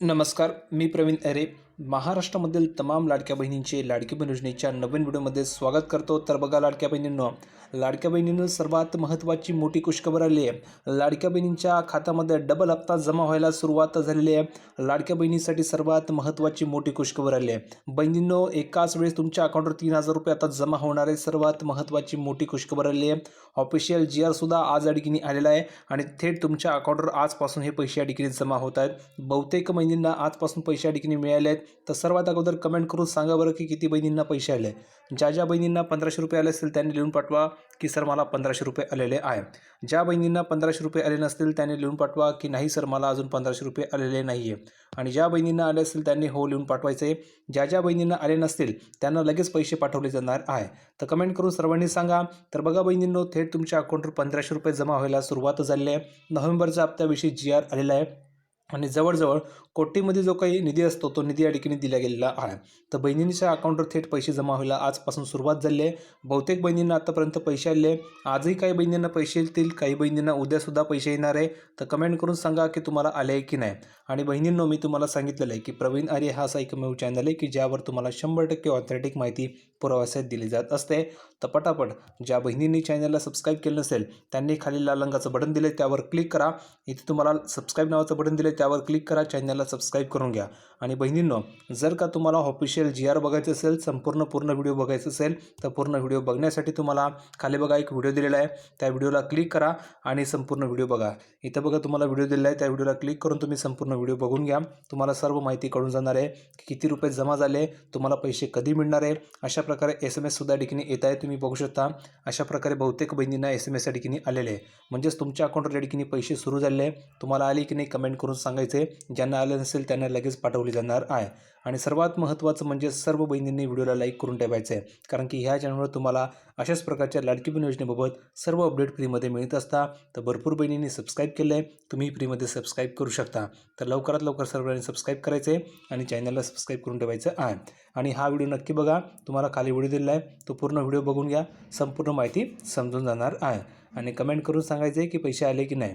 नमस्कार मी प्रवीण अरे महाराष्ट्रामधील तमाम लाडक्या बहिणींचे लाडकी बहीण योजनेच्या नवीन व्हिडिओमध्ये स्वागत करतो. तर बघा लाडक्या बहिणींनो लाडक्या बहिणींनो सर्वात महत्त्वाची मोठी खुशखबर आली आहे. लाडक्या बहिणींच्या खात्यामध्ये डबल हप्ता जमा व्हायला सुरुवात झालेली आहे. लाडक्या बहिणीसाठी सर्वात महत्त्वाची मोठी खुशखबर आली आहे. बहिणींनो एकाच वेळेस तुमच्या अकाउंटवर तीन हजार रुपये आता जमा होणार आहे सर्वात महत्त्वाची मोठी खुशखबर आली आहे. ऑफिशियल जी आर सुद्धा आज या आलेला आहे आणि थेट तुमच्या अकाउंटवर आजपासून हे पैसे या जमा होत आहेत. बहुतेक बहिणींना आजपासून पैसे या मिळाले आहेत. तर सर्वात अगोदर कमेंट करून सांगा बरं की किती बहिणींना पैसे आले. ज्या ज्या बहिणींना पंधराशे रुपये आले असतील त्यांनी लिहून पाठवा की सर मला पंधराशे रुपये आलेले आहे. ज्या बहिणींना पंधराशे रुपये आले नसतील त्यांनी लिहून पाठवा की नाही सर मला अजून पंधराशे रुपये आलेले नाही आहे आणि ज्या बहिणींना आले असतील त्यांनी हो लिहून पाठवायचे. ज्या ज्या बहिणींना आले नसतील त्यांना लगेच पैसे पाठवले जाणार आहे. तर कमेंट करून सर्वांनी सांगा. तर बघा बहिणींनो थेट तुमच्या अकाउंटवर पंधराशे रुपये जमा व्हायला सुरुवात झालेली आहे. नोव्हेंबरच्या हप्त्याविषयी जी आर आलेला आहे. आणि जवळजवळ कोटीमध्ये जो काही निधी असतो तो निधी या ठिकाणी दिला गेलेला आहे. तर बहिणींच्या अकाउंटवर थेट पैसे जमा व्हायला आजपासून सुरुवात झाली आहे. बहुतेक बहिणींना आतापर्यंत पैसे आले. आजही काही बहिणींना पैसे येतील काही बहिणींना उद्यासुद्धा पैसे येणार आहे. तर कमेंट करून सांगा की तुम्हाला आले आहे की नाही. आणि बहिणींनो मी तुम्हाला सांगितलेलं आहे की प्रवीण आर्य हा असा एकमेव चॅनल आहे की ज्यावर तुम्हाला शंभर टक्के ऑथेंटिक माहिती पुराव्यासाठी दिली जात असते. तर पटापट ज्या बहिणींनी चॅनलला सबस्क्राईब केलं नसेल त्यांनी खाली लाल रंगाचं बटन दिले त्यावर क्लिक करा. इथे तुम्हाला सबस्क्राईब नावाचं बटन दिले त्यावर क्लिक करा चॅनलला सबस्क्राईब करून घ्या. आणि बहिणींनो जर का तुम्हाला ऑफिशियल जी आर बघायचं असेल संपूर्ण पूर्ण व्हिडिओ बघायचा असेल तर पूर्ण व्हिडिओ बघण्यासाठी तुम्हाला खाली बघा एक व्हिडिओ दिलेला आहे. त्या व्हिडिओला क्लिक करा आणि संपूर्ण व्हिडिओ बघा. इथं बघा तुम्हाला व्हिडिओ दिलेला आहे. त्या व्हिडिओला क्लिक करून तुम्ही संपूर्ण व्हिडिओ बघून घ्या. तुम्हाला सर्व माहिती कळून जाणार आहे की किती रुपये जमा झाले तुम्हाला पैसे कधी मिळणार आहे. अशा प्रकारे एस एम एससुद्धा ठिकाणी येत आहे तुम्ही बघू शकता. अशा प्रकारे बहुतेक बहिणींना एस एम एस या ठिकाणी आलेले आहे. म्हणजेच तुमच्या अकाउंटवर या ठिकाणी पैसे सुरू झाले आहे. तुम्हाला आले की नाही कमेंट करून सांगायचे ज्यांना आले नसेल त्यांना लगेच पाठवली जाणार आहे. आणि सर्वात महत्त्वाचं म्हणजे सर्व बहिणींनी व्हिडिओला लाईक करून ठेवायचं. आहे कारण की ह्या चॅनलवर तुम्हाला अशाच प्रकारच्या लाडकी बहीण योजनेबाबत सर्व अपडेट फ्रीमध्ये मिळत असता. तर भरपूर बहिणींनी सबस्क्राईब केलं आहे तुम्ही फ्रीमध्ये सबस्क्राईब करू शकता. तर लवकरात लवकर सर्वांनी सबस्क्राईब करायचं आहे आणि चॅनलला सबस्क्राईब करून ठेवायचं आहे. आणि हा व्हिडिओ नक्की बघा तुम्हाला खाली व्हिडिओ दिलेला आहे. तो पूर्ण व्हिडिओ बघून घ्या संपूर्ण माहिती समजून जाणार आहे. आणि कमेंट करून सांगायचं आहे की पैसे आले की नाही.